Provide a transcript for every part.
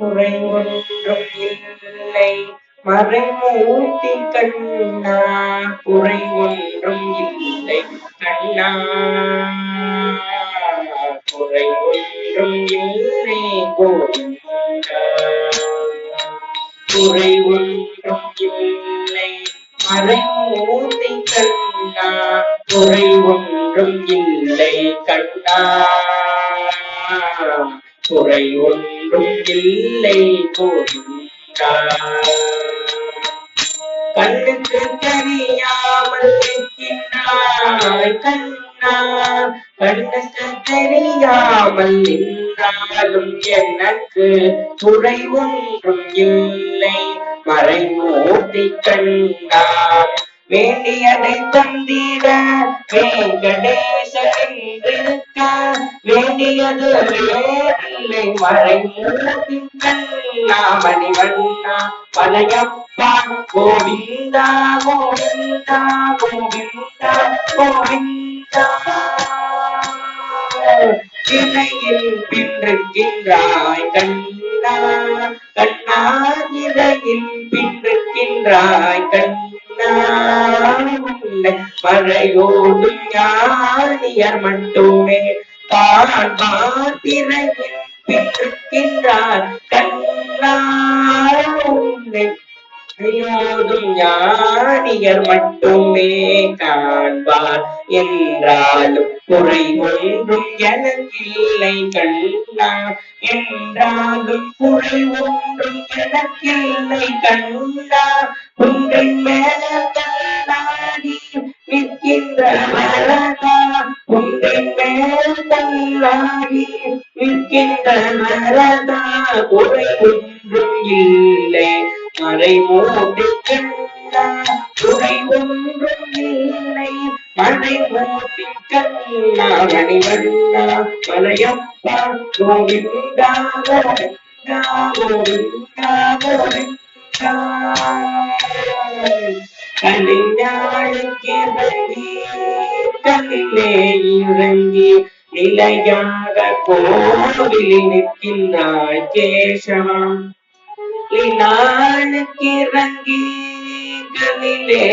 குறை ஒன்றும் இல்லை மறைமூர்த்தி கண்ணா குறை ஒன்றும் இல்லை கண்ணா குறை ஒன்றும் இல்லை கோவிந்தா குறை ஒன்றும் இல்லை மறைமூர்த்தி கண்ணா குறை ஒன்றும் இல்லை கண்ணா குறை ஒன்றும் இல்லை கோவிந்தா கண்ணுக்கு தெரியாமல் இருக்கின்றாய் கண்ணா கண்ணுக்கு தெரியாமல் நின்றாலும் எனக்கு துறை ஒன்றும் இல்லை மறைமூர்த்தி கண்ணா வேண்டியதை தந்திட வேங்கடேசன் இருக்க வேண்டியது வேறில்லை மறைமூர்த்தி கண்ணா மணிவண்ணா பழையப்பா கோவிந்தா கோவிந்தா கோவிந்தா கோவிந்தா இலையில் பின்றுகின்றாய் கண்ணா கண்ணா இலையில் பின்றுகின்றாய் கண்ணா ஞானியர் மட்டுமே பார்த்திரையில் நிற்கின்றான் உன்னை ோதும் ஞானியர் மட்டுமே காண்பார். என்றாலும் குறை ஒன்றும் எனக்கில்லை கண்ணா. என்றாலும் குறை ஒன்றும் எனக்கில்லை கண்ணா. உங்கள் மேல கண்ணாடி நிற்கின்ற மரதா உங்கள் மேல் கண்ணாடி நிற்கின்ற மரதா குறை ஒன்றும் இல்லை. மறைமூடி கண்ணா துறை ஒன்றும் இல்லை. கண்ணா மணிவண்ணா மலையப்பா கோவிந்தா கோவிந்தா கோவிந்தா கோவிந்தா இறங்கி நிலையாக கோவில் நிற்கின்றாய் கேசவம். இறங்கி கலிலே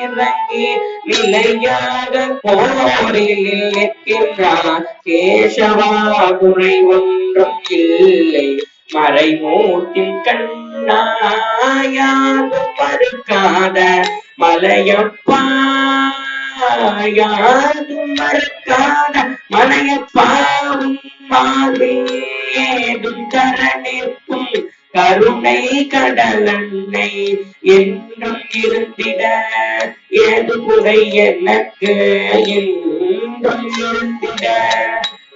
இறங்கி நிலையாக போரில் நிற்கின்றார் கேசவா. குறை ஒன்றும் இல்லை மறை மறைமூட்டின் கண்ணாயாது பருக்காத மலையப்பா. யாரும் மறுக்காத மலையப்பாவும் மார்பில் ஏதும் தர நிற்கும் கருணை கடலன்னை என்றும் இருந்திட. ஏது குறை எனக்கு என்றும் இருந்திட.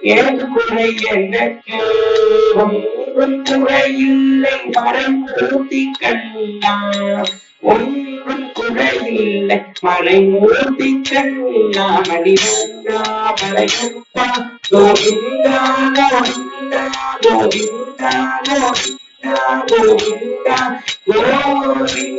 ஏது குறை எனக்கு ஒன்றும் குறையில்லை. மறைமூர்த்தி கண்ணா. ஒன்று குறையில்லை மறைமூர்த்தி கண்ணா மணிவண்ணா மலையப்பா கோவிந்தா கோவிந்தா கோவிந்தா கோவிந்தா கோவிந்தா கோவிந்தா